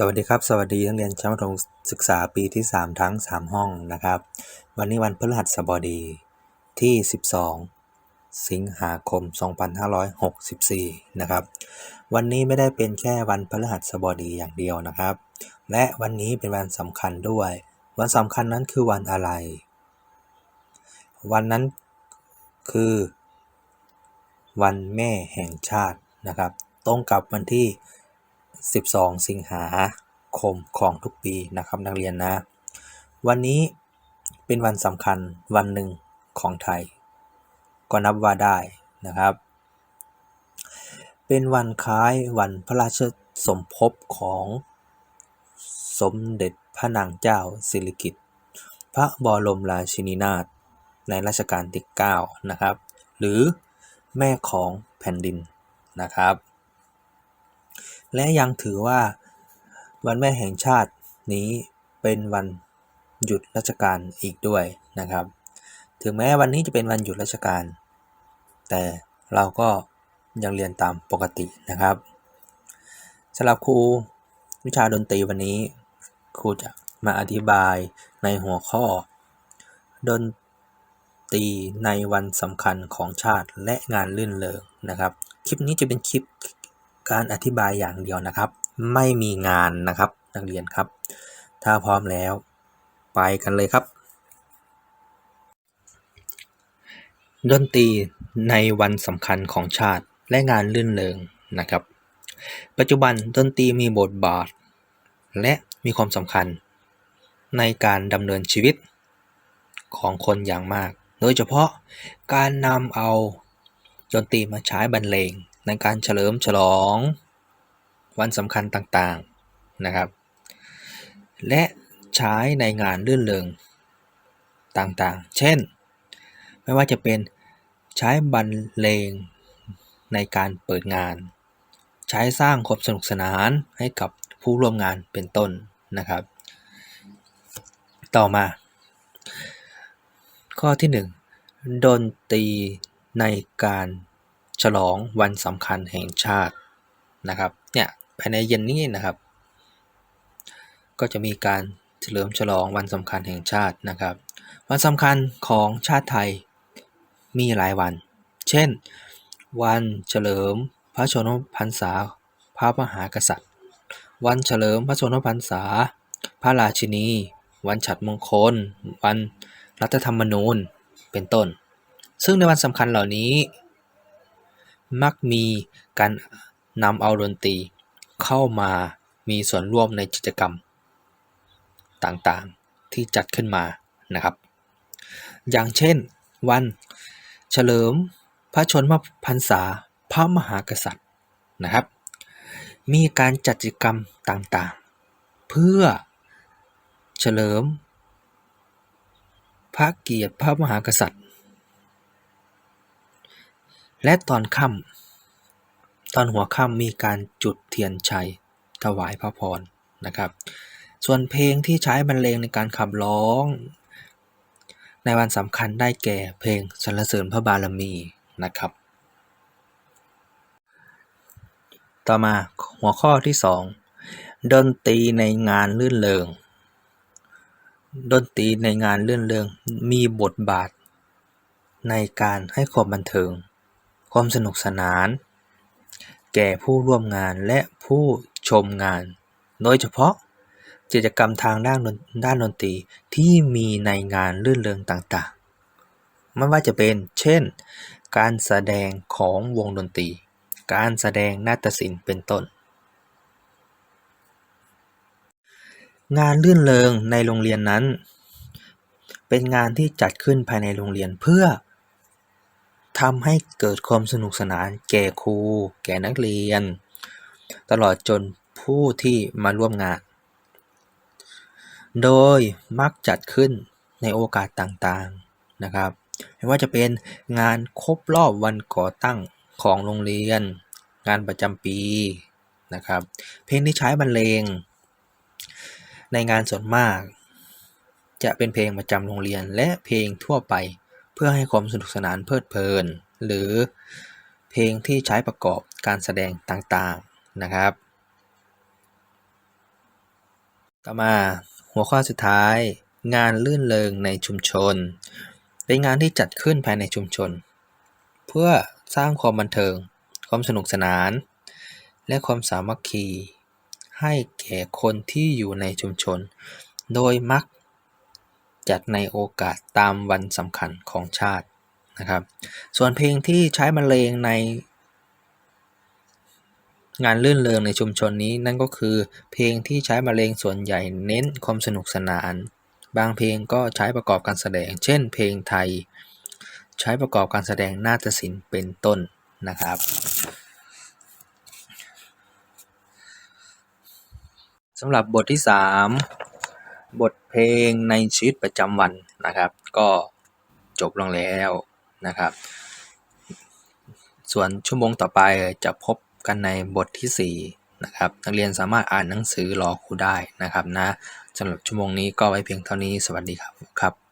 สวัสดีครับ สวัสดีนักเรียนชั้นประถมศึกษาปีที่ 3 ทั้ง 3 ห้องนะครับ วันนี้วันพฤหัสบดีที่ 12 สิงหาคม 2564 นะครับ วันนี้ไม่ได้เป็นแค่วันพฤหัสบดีอย่างเดียวนะครับ และวันนี้เป็นวันสำคัญด้วย วันสำคัญนั้นคือวันอะไร วันนั้นคือ วันแม่แห่งชาตินะครับ ตรงกับวันที่ 12 สิงหาคมของทุกปีนะครับนักเรียนนะ วันนี้เป็นวันสำคัญวันหนึ่งของไทย ก็นับว่าได้นะครับ เป็นวันคล้ายวันพระราชสมภพของสมเด็จพระนางเจ้าสิริกิติ์พระบรมราชินีนาถในรัชกาลที่9นะครับ หรือแม่ของแผ่นดินนะครับ และยังถือว่าวันแม่แห่งชาตินี้เป็นวันหยุดราชการอีกด้วยนะครับ ถึงแม้วันนี้จะเป็นวันหยุดราชการ แต่เราก็ยังเรียนตามปกตินะครับสำหรับครูวิชาดนตรีวันนี้ ครูจะมาอธิบายในหัวข้อ ดนตรีในวันสำคัญของชาติและงานลื่นเริงนะครับ คลิปนี้จะเป็นคลิป การอธิบายอย่างเดียวนะครับ ไม่มีงานนะครับ นักเรียนครับ ถ้าพร้อมแล้ว ไปกันเลยครับ ดนตรีในวันสำคัญของชาติและงานลื่นเริงนะครับ ปัจจุบันดนตรีมีบทบาท และมีความสำคัญ ในการดำเนินชีวิตของคนอย่างมาก โดยเฉพาะการนำเอาดนตรีมาใช้บรรเลง ในการเฉลิมฉลองวันสำคัญต่างๆนะครับ และใช้ในงานรื่นเริงต่างๆ เช่น ไม่ว่าจะเป็นใช้บรรเลงในการเปิดงาน ใช้สร้างความสนุกสนานให้กับผู้ร่วมงานเป็นต้นนะครับ ต่อมา ข้อที่ 1 ดนตรีในการ ฉลองวันสำคัญแห่งชาตินะครับเนี่ยภายในเย็นนี้นะครับ ก็จะมีการเฉลิมฉลองวันสำคัญแห่งชาตินะครับ วันสำคัญของชาติไทยมีหลายวัน เช่น วันเฉลิมพระชนมพรรษา พระมหากษัตริย์ วันเฉลิมพระชนมพรรษา พระราชินี วันฉัตรมงคล วันรัฐธรรมนูญเป็นต้น ซึ่งในวันสำคัญเหล่านี้ มักมีการนำเอาดนตรีเข้ามามีส่วนร่วมในกิจกรรมต่างๆ ที่จัดขึ้นมานะครับ อย่างเช่นวันเฉลิมพระชนมพรรษาพระมหากษัตริย์นะครับ มีการจัดกิจกรรมต่างๆ เพื่อเฉลิม พระเกียรติพระมหากษัตริย์ และตอนค่ำตอนหัวค่ำมีการจุดเทียนชัยถวายพระพรนะครับ ส่วนเพลงที่ใช้บรรเลงในการขับร้อง ในวันสำคัญได้แก่เพลงสรรเสริญพระบารมีนะครับ ต่อมาหัวข้อที่ 2 ดนตรีในงานลื่นเริงดนตรีในงานลื่นเริงมีบทบาทในการให้ความบันเทิง ความสนุกสนาน แก่ผู้ร่วมงานและผู้ชมงาน โดยเฉพาะกิจกรรมทางด้านด้านดนตรีที่มีในงานรื่นเริงต่างๆ ไม่ว่าจะเป็น เช่น การแสดงของวงดนตรี การแสดงนาฏศิลป์เป็นต้น งานลื่นเริงในโรงเรียนนั้น เป็นงานที่จัดขึ้นภายในโรงเรียนเพื่อ ทำให้เกิดความสนุกสนานแก่ครู แก่นักเรียน ตลอดจนผู้ที่มาร่วมงาน โดยมักจัดขึ้นในโอกาสต่างๆนะครับไม่ว่าจะเป็นงานครบรอบวันก่อตั้งของโรงเรียน งานประจำปีนะครับ เพลงที่ใช้บรรเลง ในงานส่วนมาก จะเป็นเพลงประจำโรงเรียนและเพลงทั่วไป พื่อให้ความสนุกสนานเพลิดเพลิน หรือเพลงที่ใช้ประกอบการแสดงต่างๆนะครับ ต่อมาหัวข้อสุดท้าย งานลื่นเริงในชุมชน เป็นงานที่จัดขึ้นภายในชุมชน เพื่อสร้างความบันเทิง ความสนุกสนาน และความสามัคคี ให้แก่คนที่อยู่ในชุมชน โดยมัก จัดในโอกาสตามวันสำคัญของชาตินะครับ ส่วนเพลงที่ใช้บรรเลงใน งานลื่นเริงในชุมชนนี้นั่นก็คือ เพลงที่ใช้บรรเลงส่วนใหญ่เน้นความสนุกสนาน บางเพลงก็ใช้ประกอบการแสดง เช่น เพลงไทย ใช้ประกอบการแสดงนาฏศิลป์เป็นต้นนะครับสำหรับบทที่ 3 บทเพลงในชีวิตประจำวันนะครับ ก็จบลงแล้วนะครับ ส่วนชั่วโมงต่อไปจะพบกันในบททีสี่ 4 นะครับ นักเรียนสามารถอ่านหนังสือรอครูได้นะครับนะสำหรับชั่วโมงนี้ก็ไว้เพียงเท่านี้สวัสดีครับครับ